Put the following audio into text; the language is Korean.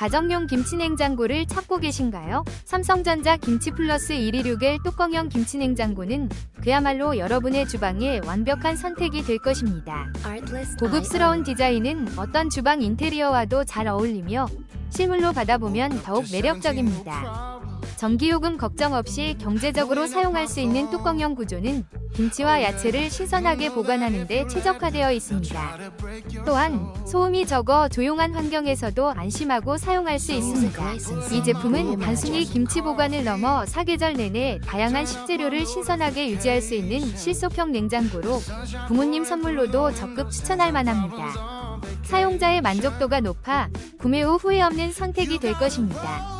가정용 김치냉장고를 찾고 계신가요? 삼성전자 김치 플러스 126의 뚜껑형 김치냉장고는 그야말로 여러분의 주방에 완벽한 선택이 될 것입니다. 고급스러운 디자인은 어떤 주방 인테리어와도 잘 어울리며 실물로 받아보면 더욱 매력적입니다. 전기요금 걱정 없이 경제적으로 사용할 수 있는 뚜껑형 구조는 김치와 야채를 신선하게 보관하는 데 최적화되어 있습니다. 또한 소음이 적어 조용한 환경에서도 안심하고 사용할 수 있습니다. 이 제품은 단순히 김치 보관을 넘어 사계절 내내 다양한 식재료를 신선하게 유지할 수 있는 실속형 냉장고로 부모님 선물로도 적극 추천할 만합니다. 사용자의 만족도가 높아 구매 후 후회 없는 선택이 될 것입니다.